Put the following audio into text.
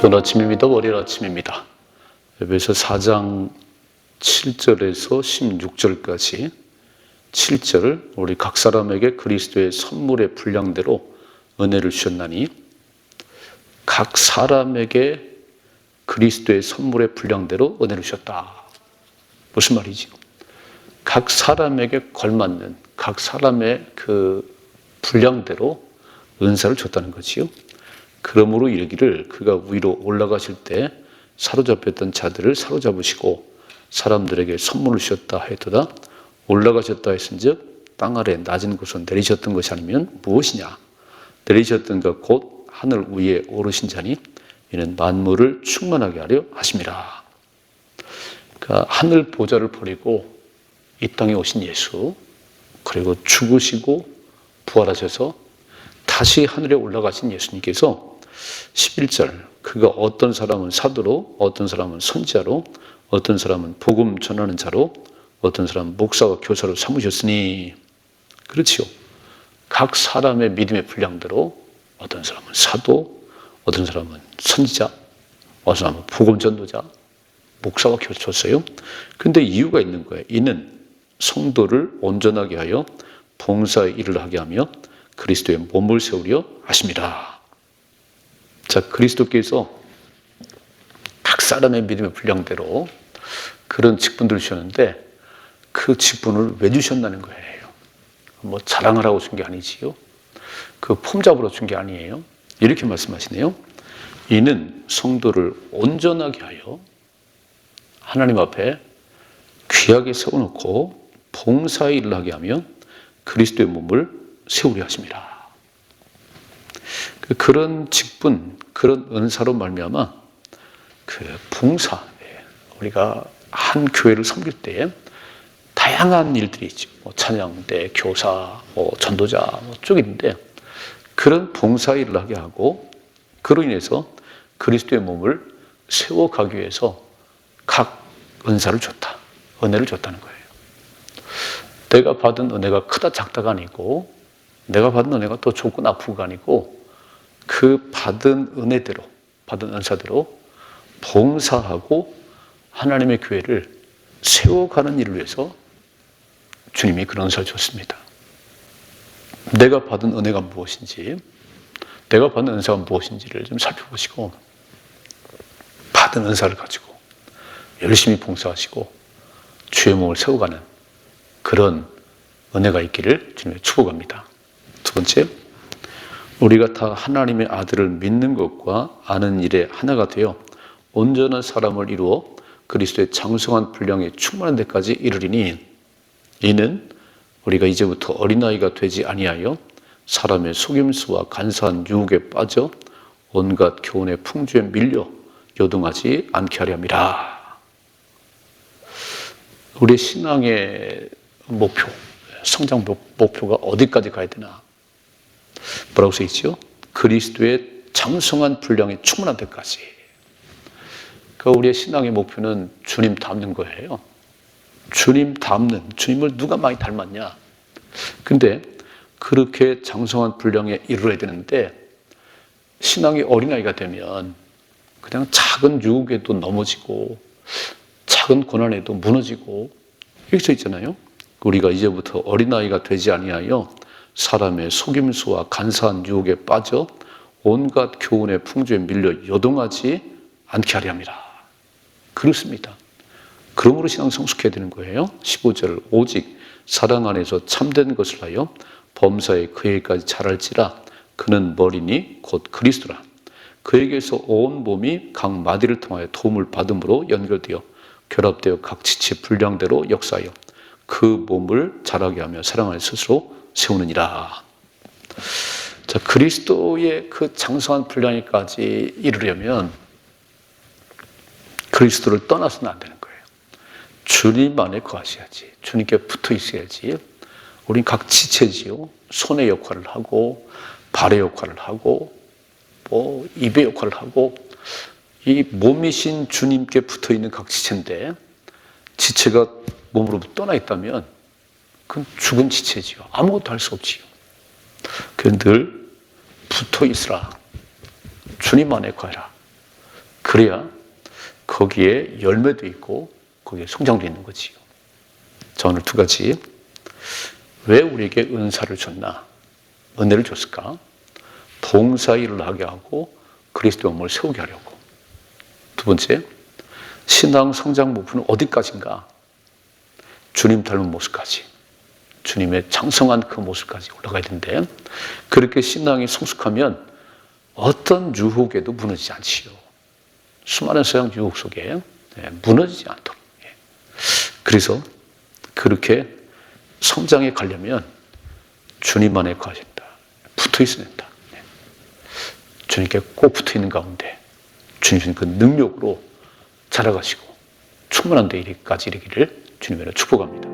좋은 아침입니다. 월요일 아침입니다. 에베소 4장 7절에서 16절까지 7절 우리 각 사람에게 그리스도의 선물의 분량대로 은혜를 주셨나니 각 사람에게 그리스도의 선물의 분량대로 은혜를 주셨다. 무슨 말이지요? 각 사람에게 걸맞는 각 사람의 그 분량대로 은사를 줬다는 거지요. 그러므로 이르기를 그가 위로 올라가실 때 사로잡혔던 자들을 사로잡으시고 사람들에게 선물을 주셨다 하였도다. 올라가셨다 했은즉 땅 아래 낮은 곳은 내리셨던 것이 아니면 무엇이냐? 내리셨던 것 곧 하늘 위에 오르신 자니 이는 만물을 충만하게 하려 하심이라. 그러니까 하늘 보좌를 버리고 이 땅에 오신 예수 그리고 죽으시고 부활하셔서 다시 하늘에 올라가신 예수님께서 11절 그가 어떤 사람은 사도로 어떤 사람은 선지자로 어떤 사람은 복음 전하는 자로 어떤 사람은 목사와 교사로 삼으셨으니 그렇지요. 각 사람의 믿음의 분량대로 어떤 사람은 사도 어떤 사람은 선지자 어떤 사람은 복음 전도자 목사와 교사였어요. 근데 이유가 있는 거예요. 이는 성도를 온전하게 하여 봉사의 일을 하게 하며 그리스도의 몸을 세우려 하십니다. 자, 그리스도께서 각 사람의 믿음의 분량대로 그런 직분들을 주셨는데 그 직분을 왜 주셨다는 거예요. 뭐 자랑을 하고 준 게 아니지요. 그 폼 잡으로 준게 아니에요. 이렇게 말씀하시네요. 이는 성도를 온전하게 하여 하나님 앞에 귀하게 세워놓고 봉사의 일을 하게 하며 그리스도의 몸을 세우려 하십니다. 그런 직분, 그런 은사로 말미암아 그 봉사, 우리가 한 교회를 섬길 때 다양한 일들이 있죠. 뭐 찬양대, 교사, 뭐 전도자, 뭐 쪽인데 그런 봉사 일을 하게 하고 그로 인해서 그리스도의 몸을 세워가기 위해서 각 은사를 줬다. 은혜를 줬다는 거예요. 내가 받은 은혜가 크다 작다가 아니고 내가 받은 은혜가 또 좋고 나쁘고가 아니고 그 받은 은혜대로 받은 은사대로 봉사하고 하나님의 교회를 세워가는 일을 위해서 주님이 그런 은사를 줬습니다. 내가 받은 은혜가 무엇인지 내가 받은 은사가 무엇인지를 좀 살펴보시고 받은 은사를 가지고 열심히 봉사하시고 주의 몸을 세워가는 그런 은혜가 있기를 주님의 축복합니다. 두 번째, 우리가 다 하나님의 아들을 믿는 것과 아는 일에 하나가 되어 온전한 사람을 이루어 그리스도의 장성한 분량에 충만한 데까지 이르리니 이는 우리가 이제부터 어린아이가 되지 아니하여 사람의 속임수와 간사한 유혹에 빠져 온갖 교훈의 풍주에 밀려 요동하지 않게 하려 함이라. 우리 신앙의 목표, 성장 목표가 어디까지 가야 되나? 뭐라고 써 있죠? 그리스도의 장성한 분량에 충분한 데까지. 그 우리의 신앙의 목표는 주님 닮는 거예요. 주님 닮는, 주님을 누가 많이 닮았냐? 근데 그렇게 장성한 분량에 이르러야 되는데 신앙의 어린아이가 되면 그냥 작은 유혹에도 넘어지고 작은 고난에도 무너지고 이렇게 써 있잖아요. 우리가 이제부터 어린아이가 되지 아니하여 사람의 속임수와 간사한 유혹에 빠져 온갖 교훈의 풍조에 밀려 요동하지 않게 하려 합니다. 그렇습니다. 그러므로 신앙 성숙해야 되는 거예요. 15절 오직 사랑 안에서 참된 것을 하여 범사에 그에게까지 자랄지라 그는 머리니 곧 그리스도라. 그에게서 온 몸이 각 마디를 통하여 도움을 받음으로 연결되어 결합되어 각 지체 분량대로 역사하여 그 몸을 자라게 하며 사랑 안에 스스로 세우느니라. 자, 그리스도의 그 장성한 분량에까지 이르려면 그리스도를 떠나서는 안 되는 거예요. 주님 안에 거하셔야지. 주님께 붙어 있어야지. 우린 각 지체지요. 손의 역할을 하고, 발의 역할을 하고, 뭐, 입의 역할을 하고, 이 몸이신 주님께 붙어 있는 각 지체인데, 지체가 몸으로부터 떠나 있다면, 그건 죽은 지체지요. 아무것도 할 수 없지요. 그늘 붙어 있으라. 주님 안에 거해라. 그래야 거기에 열매도 있고 거기에 성장도 있는 거지요. 자, 오늘 두 가지. 왜 우리에게 은사를 줬나? 은혜를 줬을까? 봉사 일을 하게 하고 그리스도 몸을 세우게 하려고. 두 번째, 신앙 성장 목표는 어디까지인가? 주님 닮은 모습까지. 주님의 장성한 그 모습까지 올라가야 되는데, 그렇게 신앙이 성숙하면 어떤 유혹에도 무너지지 않지요. 수많은 서양 유혹 속에 예, 무너지지 않도록. 예. 그래서 그렇게 성장해 가려면 주님 안에 된다. 붙어 있어야 된다. 예. 주님께 꼭 붙어 있는 가운데 주님 그 능력으로 자라가시고 충만한 데까지 이르기를 주님으로 축복합니다.